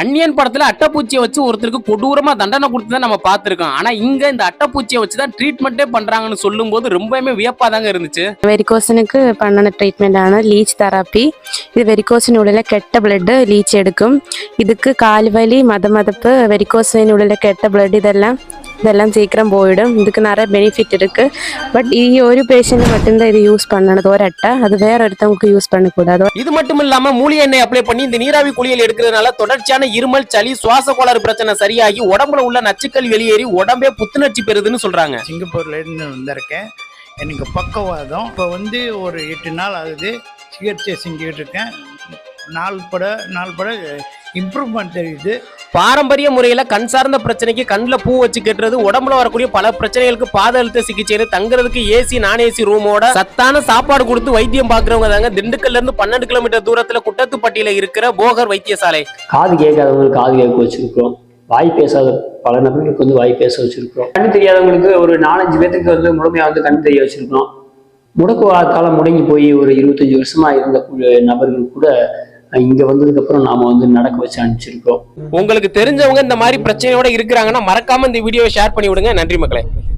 அன்னியன் படத்துல அட்டைப்பூச்சியை வச்சு ஒருத்தருக்கு கொடூரமா தண்டனை கொடுத்துதான் நம்ம பார்த்துருக்கோம். ஆனா இங்க இந்த அட்டைப்பூச்சியை வச்சு தான் ட்ரீட்மெண்ட்டே பண்றாங்கன்னு சொல்லும் போது ரொம்பவுமே வியப்பா தாங்க இருந்துச்சு. வெரிகோசனுக்கு பண்ணன ட்ரீட்மெண்ட் ஆன லீச் தெரப்பி இது வெரிகோசன் உடல கெட்ட பிளட் லீச் எடுக்கும். இதுக்கு கால் வலி மத மதப்பு வெரிகோசன் உடல கெட்ட பிளட் இதெல்லாம் ഇതെല്ലാം சீக்கிரம் போயிடும் இதுக்கு நிறைய பெனிஃபிட் இருக்கு பட் ഈ ஒரு பேஷண்ட் மட்டும்தான் இது யூஸ் பண்ணது ஒரு அட்டை அது வேற ஒருத்தவங்களுக்கு யூஸ் பண்ணக்கூடாது இது மட்டும் இல்லாம மூலிகை எண்ணெய் அப்ளை பண்ணி இந்த நீராவி குளியல் எடுக்கிறதுனால தொடர்ச்சியான இருமல் சளி சுவாச கோளாறு பிரச்சனை சரியாகி உடம்புல உள்ள நச்சுக்கள் வெளியேறி உடம்பே புத்துணர்ச்சி பெறுதுன்னு சொல்றாங்க சிங்கப்பூர்லேருந்து வந்திருக்கேன் எனக்கு பக்கவாதம் இப்போ வந்து ஒரு எட்டு நாள் ஆகுது சிகிச்சை செஞ்சுக்கிட்டு இருக்கேன் நாள் பட நாள் பட இம்ப்ரூவ்மெண்ட் தெரியுது. பாரம்பரிய முறையில கண் சார்ந்த பிரச்சனைக்கு கண்ணுல பூ வச்சு கட்டுறது உடம்புல வரக்கூடிய பல பிரச்சனைகளுக்கு பாத அழுத்த சிகிச்சை தங்குறதுக்கு ஏசி நான் ஏசி ரூமோட சத்தான சாப்பாடு கொடுத்து வைத்தியம் பாக்குறவங்க தாங்க. திண்டுக்கல்ல இருந்து பன்னெண்டு கிலோமீட்டர் தூரத்துல குட்டத்துப்பட்டியில இருக்கிற போகர் வைத்தியசாலை. காது கேட்காதவங்களுக்கு காது கேட்க வச்சிருக்கிறோம். வாய் பேசாத பல நபர்களுக்கு வந்து வாய் பேச வச்சிருக்கிறோம். கண் தெரியாதவங்களுக்கு ஒரு நாலஞ்சு பேத்துக்கு வந்து முழுமையா வந்து கண் தெரிய வச்சிருக்கிறோம். முடக்குவாதால முடங்கி போய் ஒரு இருபத்தஞ்சு வருஷமா இருந்த நபர்கள் கூட இங்க வந்ததுக்கு அப்புறம் நாம வந்து நடக்க வச்சு அனுப்பிச்சிருக்கோம். உங்களுக்கு தெரிஞ்சவங்க இந்த மாதிரி பிரச்சனையோட இருக்கிறாங்கன்னா மறக்காம இந்த வீடியோவை ஷேர் பண்ணி விடுங்க நன்றி மக்களே.